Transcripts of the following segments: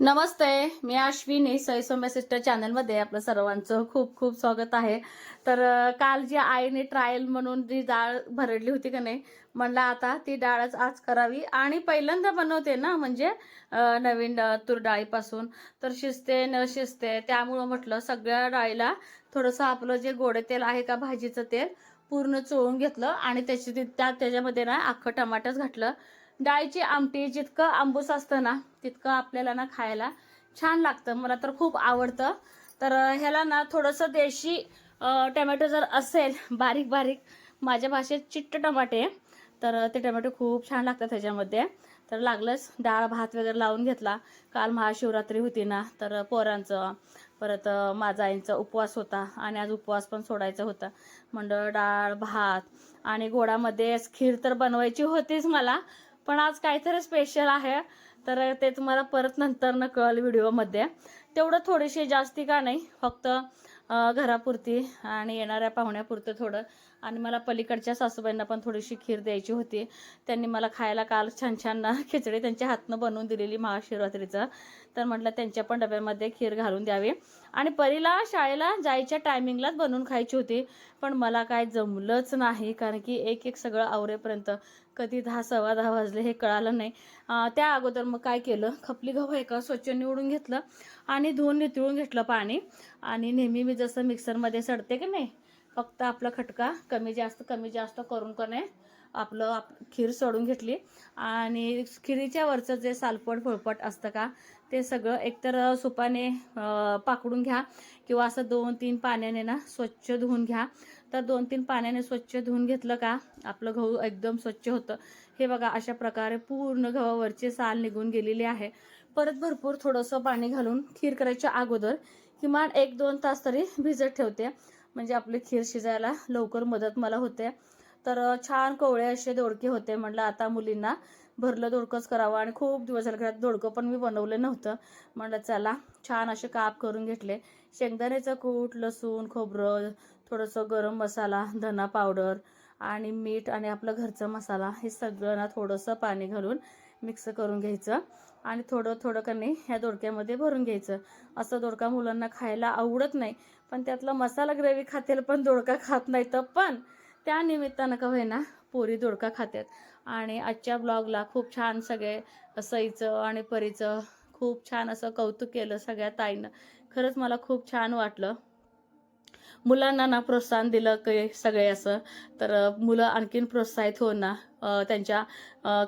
नमस्ते मी अश्विनी सई सिस्टर चॅनलमध्ये आपलं सर्वांचं खूप खूप स्वागत आहे. तर काल जी आईने ट्रायल म्हणून जी डाळ भरडली होती का नाही म्हणलं आता ती डाळच आज करावी. आणि पहिल्यांदा बनवते ना म्हणजे नवीन तूर डाळीपासून. तर शिजते न शिजते त्यामुळं म्हटलं सगळ्या डाळीला थोडंसं आपलं जे गोडे तेल आहे का भाजीचं तेल पूर्ण चोळून घेतलं. आणि त्याची त्या त्याच्यामध्ये ना अख्खं टमाटच घातलं. डाळीची आमटी जितकं आंबूस असतं ना तितकं आपल्याला ना खायला छान लागतं. मला तर खूप आवडतं. तर ह्याला ना थोडंसं देशी टमॅटो जर असेल बारीक बारीक माझ्या भाषेत चिट्ट टमाटे तर ते टमॅटो खूप छान लागतात त्याच्यामध्ये तर लागलंच डाळ भात वगैरे लावून घेतला. काल महाशिवरात्री होती ना तर पोरांचं परत माझा आईंचा उपवास होता आणि आज उपवास पण सोडायचा होता. म्हणलं डाळ भात आणि गोडामध्ये खीर तर बनवायची होतीच मला पण आज काहीतरी स्पेशल आहे. तर ते तुम्हाला परत नंतर न कळेल व्हिडिओमध्ये. तेवढं थोडीशी जास्ती का नाही फक्त घरापुरती आणि येणाऱ्या पाहुण्यापुरतं थोडं. आणि मला पलीकडच्या सासूबाईंना पण थोडीशी खीर द्यायची होती. त्यांनी मला खायला काल छान छान खिचडी त्यांच्या हातनं बनवून दिलेली महाशिवरात्रीचं. तर म्हटलं त्यांच्या पण डब्यामध्ये खीर घालून द्यावी. आणि परीला शाळेला जायच्या टायमिंगलाच बनवून खायची होती. पण मला काय जमलंच नाही कारण की एक एक सगळं आवरेपर्यंत. कधी दहा सव्वा दहा वाजले हे कळालं नाही. त्या अगोदर मग काय केलं? खपली गहू एका स्वच्छ निवडून घेतलं आणि धुवून नितळून घेतलं पाणी. आणि नेहमी मी जसं मिक्सरमध्ये सडते की नाही फक्त आपला खटका कमी जास्त कमी जास्त करून का नाही आपलं आप खीर सोडून घेतली. आणि खिरीच्या वरचं जे सालपट फळपट असतं का ते सगळं एकतर सुपाने पाकडून घ्या किंवा असं दोन तीन पाण्याने ना स्वच्छ धुवून घ्या. तर दोन तीन पाण्याने स्वच्छ धुवून घेतलं का? आपलं गहू एकदम स्वच्छ होतं. हे बघा अशा प्रकारे पूर्ण गव्हावरची साल निघून गेलेली आहे. परत भरपूर थोडंसं पाणी घालून खीर करायच्या अगोदर किमान एक दोन तास तरी भिजत ठेवते. म्हणजे आपली खीर शिजायला लवकर मदत मला होते. तर छान कोवळे असे दोडके होते म्हटलं आता मुलींना. भरलं दोडकंच करावं आणि खूप दिवस झाले घरात दोडकं पण मी बनवलं नव्हतं. म्हटलं चला छान असे काप करून घेतले. शेंगदाण्याचं कूट लसूण खोबरं थोडंसं गरम मसाला धना पावडर आणि मीठ आणि आपलं घरचा मसाला हे सगळं ना थोडंसं पाणी घालून मिक्स करून घ्यायचं. आणि थोडं थोडं कणी ह्या दोडक्यामध्ये भरून घ्यायचं. असं दोडका मुलांना खायला आवडत नाही पण त्यातला मसाला ग्रेव्ही खातील पण दोडका खात नाही तर पण त्या निमित्तानं का होईना पोरी दोडका खातात आणि आजच्या ब्लॉगला खूप छान सगळे सईचं आणि परीचं खूप छान असं कौतुक केलं सगळ्या ताईनं. खरंच मला खूप छान वाटलं. मुलांना ना प्रोत्साहन दिलं की सगळे असं. तर मुलं आणखीन प्रोत्साहित होणार. ना त्यांच्या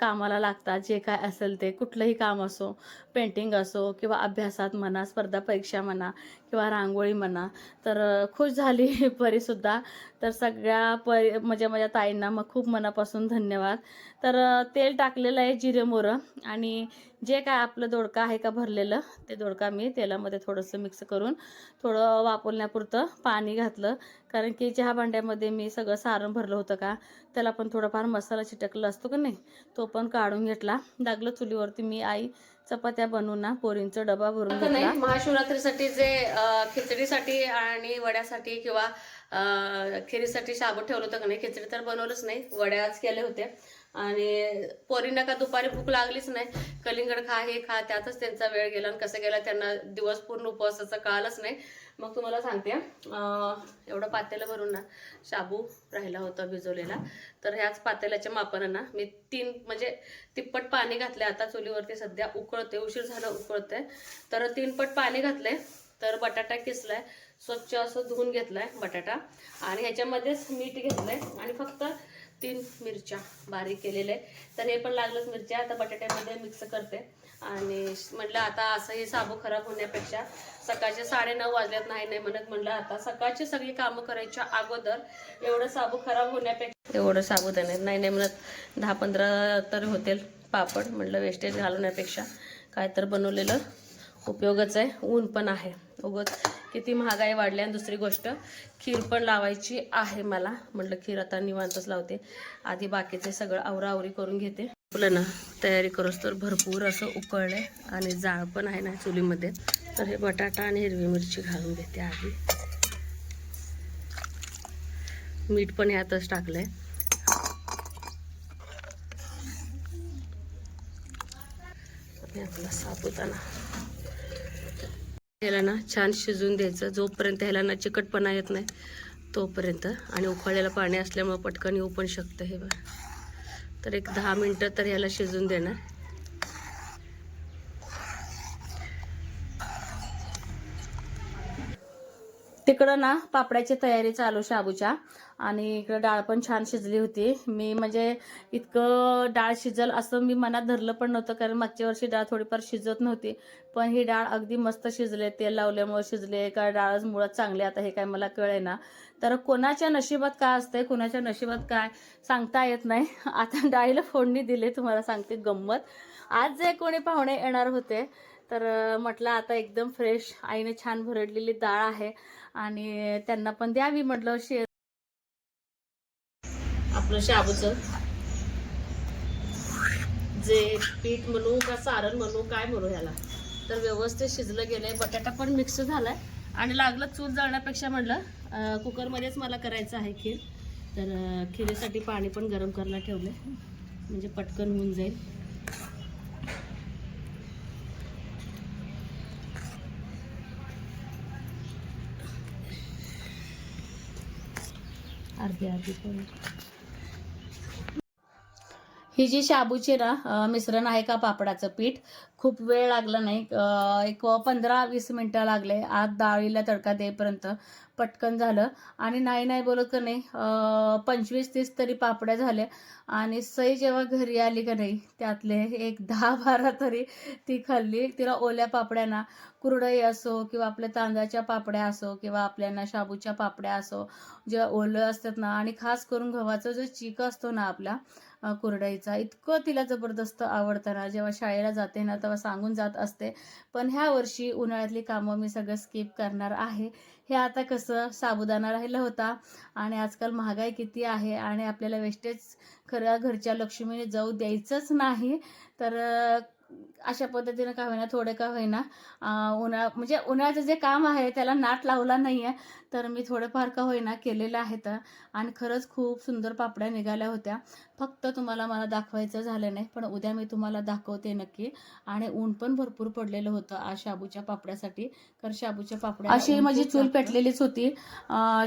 कामाला लागतात जे काय असेल ते. कुठलंही काम असो पेंटिंग असो किंवा अभ्यासात म्हणा स्पर्धा परीक्षा म्हणा किंवा रांगोळी म्हणा तर खुश झाली परीसुद्धा तर सगळ्या परी म्हणजे माझ्या ताईंना मग खूप मनापासून धन्यवाद. तर तेल टाकलेलं आहे जिरे मोरं आणि जे काय आपलं दोडका आहे का भरलेलं ते दोडका मी तेलामध्ये थोडंसं मिक्स करून थोडं वापरण्यापुरतं पाणी घातलं. कारण की चहा भांड्यामध्ये मी सगळं सारण भरलं होतं का त्याला पण थोडाफार मसाला चिटकला असतो का नाही तो पण काढून घेतला. लागलं चुलीवरती मी आई चपात्या बनवून ना पोरींचा डबा भरून घेतला. महाशिवरात्रीसाठी जे खिचडीसाठी आणि वड्यासाठी किंवा खिरीसाठी शाबू ठेवलं होतं का नाही खिचडी तर बनवलंच नाही वड्याच केले होते आणि पोरींना का दुपारी भूक लागलीच नाही. कलिंगड खा हे खा त्यातच त्यांचा वेळ गेला आणि कसं गेला त्यांना दिवस पूर्ण उपवासाचा कळालंच नाही. मग तुम्हाला सांगते एवढं पातेलं भरून ना शाबू राहिला होता भिजवलेला. तर ह्याच पातेल्याच्या मापानं ना मी तीन म्हणजे तिप्पट पाणी घातले आता चुलीवरती सध्या उकळते उशीर झालं उकळते तर तीनपट पाणी घातले तर बटाटा किसलाय स्वच्छ असं धुवून घेतलाय बटाटा. आणि ह्याच्यामध्येच मीठ घेतलंय. आणि फक्त तीन मिरच्या बारीक केलेल्या आहे तर हे पण लागलंच मिरच्या. आता बटाट्यामध्ये मिक्स करते. आणि म्हटलं आता असं हे साबू खराब होण्यापेक्षा सकाळचे साडेनऊ वाजल्यात नाही नाही म्हणत म्हटलं आता सकाळची सगळी कामं करायच्या अगोदर एवढं साबू खराब होण्यापेक्षा एवढं साबुदाणे नाही नाही म्हणत. दहा पंधरा तर होतील पापड म्हटलं वेस्टेज घालवण्यापेक्षा काय तर बनवलेलं उपयोगच आहे. ऊन पण आहे. उगत किती महागाई वाढली आणि दुसरी गोष्ट खीर पण लावायची आहे मला. म्हटलं खीर आता निवांतच लावते. आधी बाकीचे सगळं आवराआवरी करून घेते. आपलं ना तयारी करूस तर भरपूर असं उकळलंय आणि जाळ पण आहे ना चुलीमध्ये. तर हे बटाटा आणि हिरवी मिरची घालून घेते आधी. मीठ पण ह्यातच टाकलंय. आणि आपला साबुदाणा ह्याला ना छान शिजून द्यायचं. जोपर्यंत ह्याला ना चिकटपणा येत नाही तोपर्यंत. आणि उकळलेलं पाणी असल्यामुळं पटकन येऊ पण शकतं हे बघ. तर एक दहा मिनटं तर ह्याला शिजून देणार. तिकडं ना पापड्याची तयारी चालू शाबूच्या. आणि इकडं डाळ पण छान शिजली होती. मी म्हणजे इतकं डाळ शिजल असं मी मनात धरलं पण नव्हतं कारण मागच्या वर्षी डाळ थोडीफार शिजत नव्हती. पण ही डाळ अगदी मस्त शिजले तेल लावल्यामुळे शिजले का डाळच मुळात चांगली आता हे काय मला कळे ना तर कोणाच्या नशिबात काय असतंय कोणाच्या नशिबात काय सांगता येत नाही. आता डाळीला फोडणी दिली तुम्हाला सांगते गंमत. आज जे कोणी पाहुणे येणार होते तर म्हटलं आता एकदम फ्रेश आईने छान भरडलेली डाळ आहे. आणि त्यांना पण द्यावी म्हटलं शेर आपलं शाबूचं. जे पीठ म्हणू का सारण म्हणू काय म्हणू ह्याला. तर व्यवस्थित शिजलं गेलंय. बटाटा पण मिक्स झालाय. आणि लागलं चूल जाळण्यापेक्षा म्हटलं कुकरमध्येच मला करायचं आहे खीर. तर अं, खिरीसाठी पाणी पण गरम करायला ठेवलंय. म्हणजे पटकन होऊन जाईल. अर्धी अर्धी पोळी. ही जी शाबूची ना मिश्रण आहे का पापडाचं पीठ खूप वेळ लागला नाही. एक पंधरा वीस मिनटं लागले. आत डाळीला तडका देईपर्यंत पटकन झालं. आणि नाही नाही बोलत का नाही पंचवीस तीस तरी पापड्या झाल्या. आणि सई जेव्हा घरी आली का नाही त्यातले एक दहा बारा तरी ती खाल्ली. तिला ओल्या पापड्यांना कुरडई असो किंवा आपल्या तांदळाच्या पापड्या असो किंवा आपल्याला शाबूच्या पापड्या असो ज्या ओलं असतात ना आणि खास करून गव्हाचा जो चीक असतो ना आपला कुरडाईचा. इतकं तिला जबरदस्त आवडतं ना जेव्हा शाळेला जाते ना तेव्हा सांगून जात असते पण ह्या वर्षी उन्हाळ्यातली कामं मी सगळं स्किप करणार आहे. हे आता कसं साबुदाणा राहिला होता आणि आजकाल महागाई किती आहे आणि आपल्याला वेस्टेज खरं घरच्या लक्ष्मीने जाऊ द्यायचंच नाही तर अशा पद्धतीनं का होईना थोडे का होईना उन्हाळा म्हणजे उन्हाळ्याचं जे काम आहे त्याला नाट लावला नाही आहे तर मी थोडंफार का होईना केलेलं आहे तर. आणि खरंच खूप सुंदर पापड्या निघाल्या होत्या. फक्त तुम्हाला मला दाखवायचं झालं नाही पण उद्या मी तुम्हाला दाखवते नक्की. आणि ऊन पण भरपूर पडलेलं होतं आज शाबूच्या पापड्यासाठी. कारण शाबूच्या पापड्या अशी माझी चूल पेटलेलीच होती.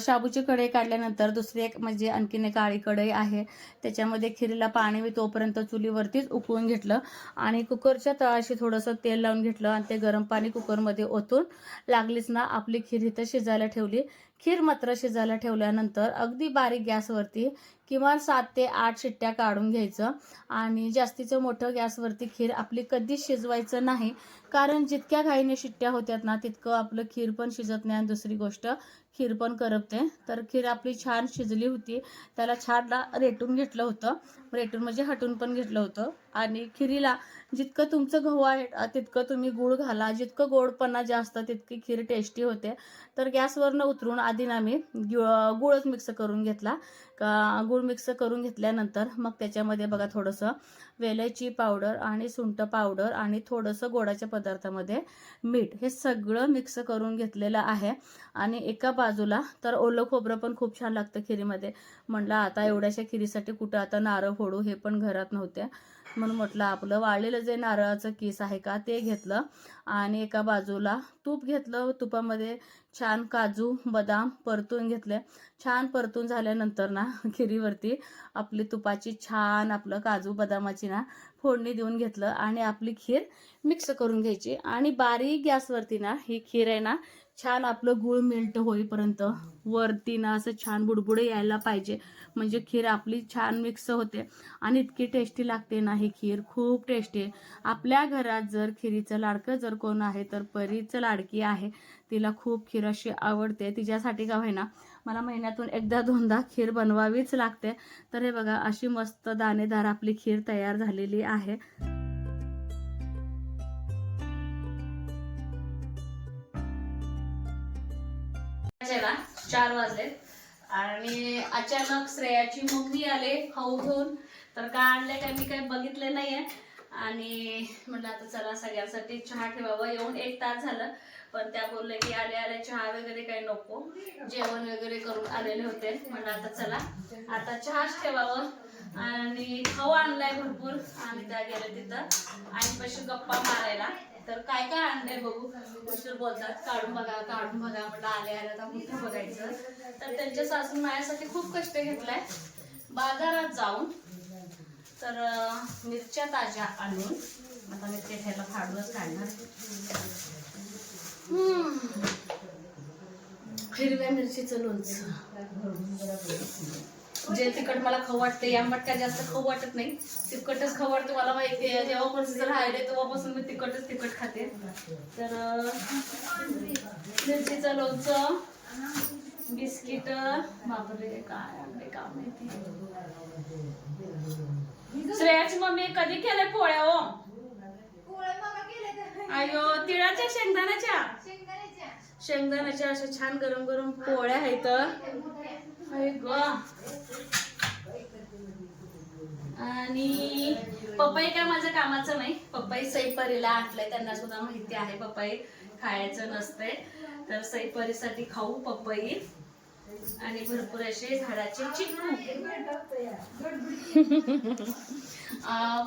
शाबूची कढई काढल्यानंतर दुसरी एक म्हणजे आणखीन एक काळी कढई आहे. त्याच्यामध्ये खिरीला पाणी मी तोपर्यंत चुलीवरतीच उकळून घेतलं. आणि कुकरच्या तळाशी थोडंसं तेल लावून घेतलं आणि ते गरम पाणी कुकरमध्ये ओतून लागलीच ना आपली खीर इथं शिजायला ठेवली. खीर मात्र शिजायला ठेवल्यानंतर अगदी बारीक गॅसवरती किमान सात ते आठ शिट्ट्या काढून घ्यायचं. आणि जास्तीचं मोठं गॅसवरती खीर आपली कधीच शिजवायचं नाही. कारण जितक्या घाईने शिट्ट्या होत्यात ना तितकं आपलं खीर पण शिजत नाही आणि दुसरी गोष्ट खीर पण करपते. तर खीर आपली छान शिजली होती. त्याला छानला रेटून घेतलं होतं. रेटून म्हणजे हटून पण घेतलं होतं. आणि खिरीला जितकं तुमचं गहू आहे तितकं तुम्ही गूळ घाला. जितकं गोडपणा जास्त तितकी खीर टेस्टी होते. तर गॅसवरनं उतरून आधी ना मी गुळच मिक्स करून घेतला. का गुळ मिक्स करून घेतल्यानंतर मग त्याच्यामध्ये बघा थोडंसं वेलची पावडर आणि सुंठ पावडर आणि थोडंसं गोडाच्या पदार्थामध्ये मीठ हे सगळं मिक्स करून घेतलेलं आहे. आणि एका बाजूला तर ओलं खोबरं पण खूप छान लागतं खिरीमध्ये. म्हणलं आता एवढ्याशा खिरीसाठी कुठं आता नारळ फोडू हे पण घरात नव्हते. म्हणून म्हटलं आपलं वाळलेलं जे नारळाचं किस आहे का ते घेतलं आणि एका बाजूला तूप घेतलं. तुपामध्ये छान काजू बदाम परतून घेतले. छान परतून झाल्यानंतर ना खिरीवरती आपली तुपाची छान आपलं काजू बदामाची ना फोडणी देऊन घेतलं आणि आपली खीर मिक्स करून घ्यायची. आणि बारीक गॅसवरती ना ही खीर आहे ना छान आपलं गूळ मेल्ट होईपर्यंत. वरती ना असं छान बुडबुडे यायला पाहिजे. म्हणजे खीर आपली छान मिक्स होते. आणि इतकी टेस्टी लागते ना ही खीर. खूप टेस्टी आहे. आपल्या घरात जर खिरीचं लाडकं जर कोण आहे तर परीचं लाडकी आहे. तिला खूप खीर अशी आवडते. तिच्यासाठी का होईना मला महिन्यातून एकदा दोनदा खीर बनवावीच लागते. तर हे बघा अशी मस्त दाणेदार आपली खीर तयार झालेली आहे. चार वाजले. आणि अचानक श्रेयाची मम्मी आले खाऊ घेऊन. तर काय आणले काय मी काही बघितले नाहीये. आणि म्हटलं आता चला सगळ्यांसाठी चहा ठेवावं. येऊन एक तास झालं. पण त्या बोलले की आले आले चहा वगैरे काही नको. जेवण वगैरे करून आलेले होते. म्हटलं आता चला. आता चहाच ठेवावं. आणि खाऊ आणलाय भरपूर. आणि त्या गेले तिथं. आईपाशी गप्पा मारायला. तर काय काय आणलंय बघू. मिस्टर बोलतात? काढून बघा काढून बघा. म्हटलं आले आले आता कुठं बघायचं तर त्यांच्या सासून माझ्यासाठी खूप कष्ट घेतलाय. बाजारात जाऊन तर मिरच्या ताज्या आणून आता मिरच्या घ्यायला फाडूनच काढणार. हिरव्या मिरचीचं लोणचं. जे तिखट मला खाऊ वाटते आंबट काय जास्त खाऊ वाटत नाही. तिखटच खाऊ वाटतं मला माहिती आहे जेव्हापासून राहिले तेव्हापासून मी तिखटच तिखट खाते. तर मिरचीचं लोणचं बिस्किट बापरे काय आणले का माहिती श्रेयाची मम्मी कधी केलंय पोळ्या हो? अयो तिळाच्या शेंगदाण्याच्या? शेंगदाण्याच्या अशा छान गरम गरम पोळ्या आहेत ग. आणि पपई काय माझ्या कामाचं नाही. पपई सैपरीला आणलंय त्यांना सुद्धा माहिती आहे पपई खायचं नसतंय. तर सैपरीसाठी खाऊ पपई. आणि भरपूर असे झाडाचे चिकू.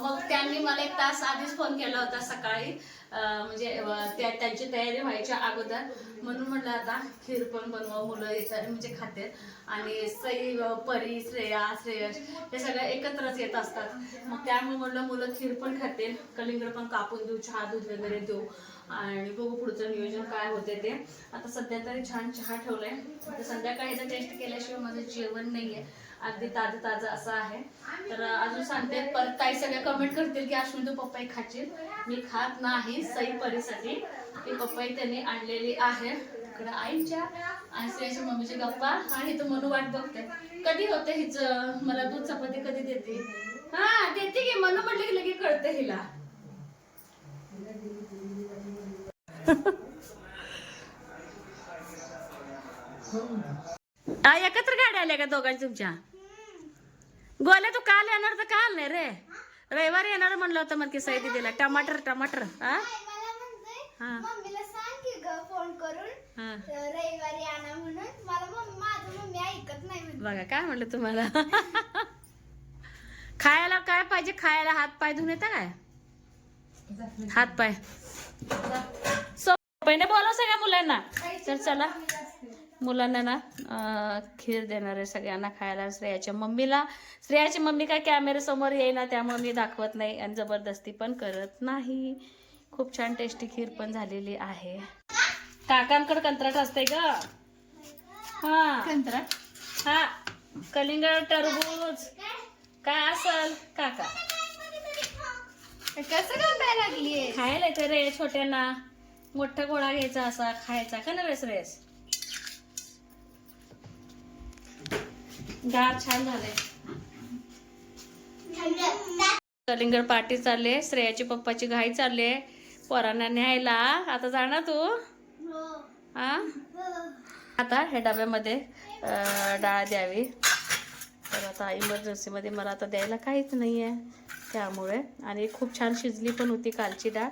मग त्यांनी मला एक तास आधीच फोन केला होता सकाळी. म्हणजे त्या त्यांची तयारी व्हायच्या अगोदर. म्हणून म्हटलं आता खीर पण बनवा मुलं येतात म्हणजे खाते आणि सई परी श्रेया श्रेयश हे सगळ्या एकत्रच येत असतात. मग त्यामुळे म्हटलं मुलं खीर पण खातील कलिंगड पण कापून देऊ चहा दूध वगैरे देऊ. आणि बघू पुढचं नियोजन काय होते ते. आता सध्या तरी छान चहा ठेवलाय. संध्याकाळी जर टेस्ट केल्याशिवाय माझं जेवण नाहीये. अगदी ताजं ताजं असं आहे. तर अजून सांगते परत काही सगळे कमेंट करतील की अश्विन तू पपई खाशील मी खात नाही सई परीसाठी. ही पपई त्यांनी आणलेली आहे. तिकडे आईच्या आणि श्रेयाच्या मम्मीची गप्पा. आणि तू मनू वाट बघते. कधी होते हिच? मला दूध चपाती कधी देते? हा देते की. मनू म्हटलं की लगेच कळते हिला. आ, एकत्र गाड्या आल्या का दोघांच्या तुमच्या? गोल्या तू काल येणार तर काल नाही रे. रविवारी येणार म्हणलं होतं मग की सई दिदीला. टमाटर टमाटर. हा हा. मम्मीला सांग की ग फोन करून. हा. तर रविवारी आणा म्हणून. मला मम्मी माझं मम्मी ऐकत नाही म्हणते. बघा काय म्हणलं तुम्हाला? खायला काय पाहिजे? खायला हात पाय धुवून येतं काय? हात पाय. सोपईने बोला सगळ्या मुलांना. तर चला. मुलांना ना खीर देणार आहे सगळ्यांना खायला. श्रेयाच्या मम्मीला श्रेयाची मम्मी काय कॅमेऱ्यासमोर येईना त्यामुळे मी दाखवत नाही आणि जबरदस्ती पण करत नाही. खूप छान टेस्टी खीर पण झालेली आहे. काकांकडे कंत्राट असते ग. हा. कंत्राट? हा. कलिंगड टरबूज. काय असल काका? कसं काय लागली खायला येते रे छोट्यांना. मोठा गोळा घ्यायचा असा खायचा का ना रेस रेस गार छान झाले कलिंगड पार्टी चालले श्रेयाची पप्पाची घाई चालले पोरांना न्यायला. आता जाणार तू. हा? आता हे डब्यामध्ये डाळ द्यावी. तर आता इमर्जन्सीमध्ये मला आता द्यायला काहीच नाही आहे त्यामुळे. आणि खूप छान शिजली पण होती कालची डाळ.